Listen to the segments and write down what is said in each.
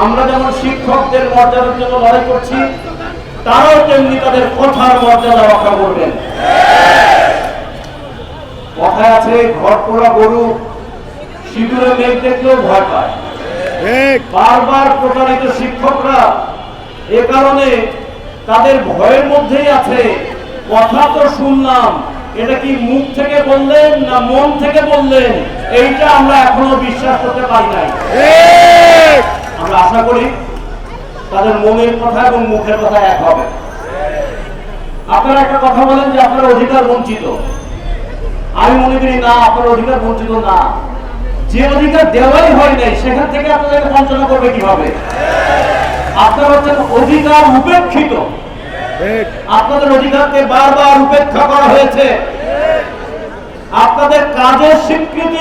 আমরা যেমন শিক্ষকদের মর্যাদার জন্য লড়াই করছি তারাও তেমনি তাদের কথার মর্যাদা রক্ষা করবেন। কথায় আছে ঘর পোড়া গরু সিঁদুরে মেঘ দেখলেও ভয় পায়। বারবার প্রতারিত শিক্ষকরা এ কারণে তাদের ভয়ের মধ্যেই আছে কথা তো শুনলাম এটা কি মুখ থেকে বললেন না মন থেকে বললেন? এইটা আমরা এখনও বিশ্বাস করতে পারি নাই। আমরা আশা করি তাদের মনের কথা এবং মুখের কথা এক হবে। আপনারা একটা কথা বলেন যে আপনার অধিকার বঞ্চিত। আমি মনে করি না, আপনার অধিকার বঞ্চিত না। যে অধিকার দেওয়াই হয় নাই, সেখান থেকে আপনাদেরকে বঞ্চনা করবে কীভাবে? আপনার হচ্ছেন অধিকার উপেক্ষিত। আপনাদের অধিকারকে বারবার উপেক্ষা করা হয়েছে। আপনাদের কাজের স্বীকৃতি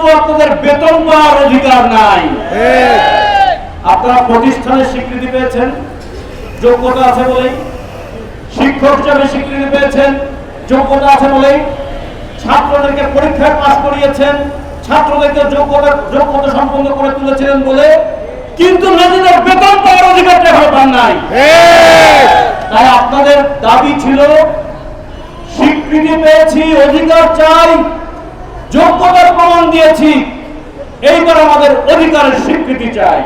কিন্তু আপনাদের বেতন পাওয়ার অধিকার নাই। আপনারা প্রতিষ্ঠানের স্বীকৃতি পেয়েছেন যোগ্যতা আছে বলেই। শিক্ষক হিসাবে স্বীকৃতি পেয়েছেন যোগ্যতা আছে বলেই। ছাত্রদেরকে পরীক্ষায় পাশ করিয়েছেন ছাত্রদেরকে যোগ্যতা যোগ্যতা সম্পন্ন করে তুলেছিলেন বলে। কিন্তু নিজেদের বেতন পাওয়ার অধিকারটা পান নাই। তাই আপনাদের দাবি ছিল স্বীকৃতি পেয়েছি অধিকার চাই। যোগ্যতার দিয়েছি। এইবার আমাদের অধিকারের স্বীকৃতি চাই।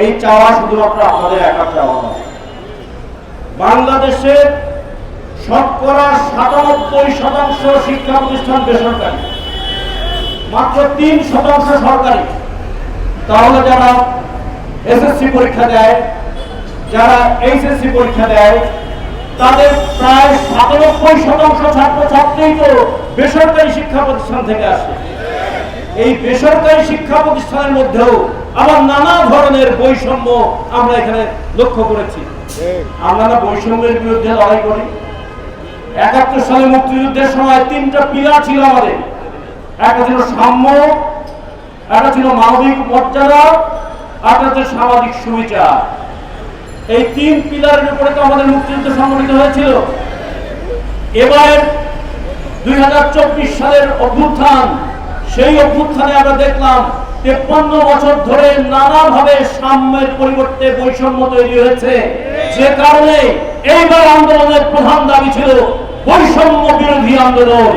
এই চাওয়া শুধুমাত্র আপনাদের একা চাওয়া নয়। বাংলাদেশের শতকরা সাতানব্বই শতাংশ শিক্ষা প্রতিষ্ঠান বেসরকারি। মাত্র তিন শতাংশ সরকারি। তাহলে যারা এসএসসি পরীক্ষা দেয়, যারা এইচএসসি পরীক্ষা দেয় তাদের প্রায় সাতানব্বই শতাংশ ছাত্রছাত্রী তো বেসরকারি শিক্ষা প্রতিষ্ঠান থেকে আসে। এই বেসরকারি শিক্ষা প্রতিষ্ঠানের মধ্যেও আবার নানা ধরনের বৈষম্য আমরা এখানে লক্ষ্য করেছি। আমরা বৈষম্যের বিরুদ্ধে লড়াই করি। একাত্তর সালে মুক্তিযুদ্ধের সময় তিনটা ছিল আমাদের। একটা ছিল সাম্য, একটা ছিল মানবিক মর্যাদা, আর সামাজিক সুবিচার। এই তিন পিলারের উপরে তো আমাদের মুক্তিযুদ্ধ সংগঠিত হয়েছিল। এবার দুই হাজার চব্বিশ সালের অভ্যুত্থান সেই অভ্যুত্থানে আমরা দেখলাম তেপ্পান্ন বছর ধরে নানাভাবে সাম্যের পরিবর্তে বৈষম্য তৈরি হয়েছে। যে কারণে এইবার আন্দোলনের প্রধান দাবি ছিল বৈষম্য বিরোধী আন্দোলন।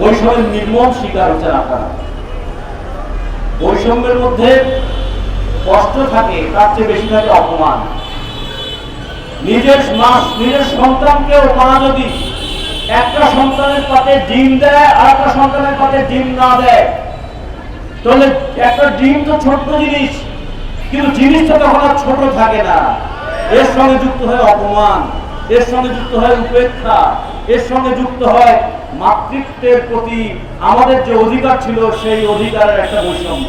বৈষম্যের নির্মম শিকার হচ্ছে আপনারা বৈষম্যের মধ্যে কষ্ট থাকে তার চেয়ে বেশি থাকে অপমান। নিজের মা নিজের সন্তানকেও মা যদি একটা সন্তানের পাতে ডিম দেয়, আর একটা সন্তানের পাতে ডিম না দেয়, তাহলে একটা ডিম তো ছোট্ট জিনিস, কিন্তু জিনিসটা তখন আর ছোট থাকে না। এর সঙ্গে যুক্ত হয় অপমান, এর সঙ্গে যুক্ত হয় উপেক্ষা, এর সঙ্গে যুক্ত হয় মাতৃত্বের প্রতি আমাদের যে অধিকার ছিল, সেই অধিকারের একটা বৈষম্য।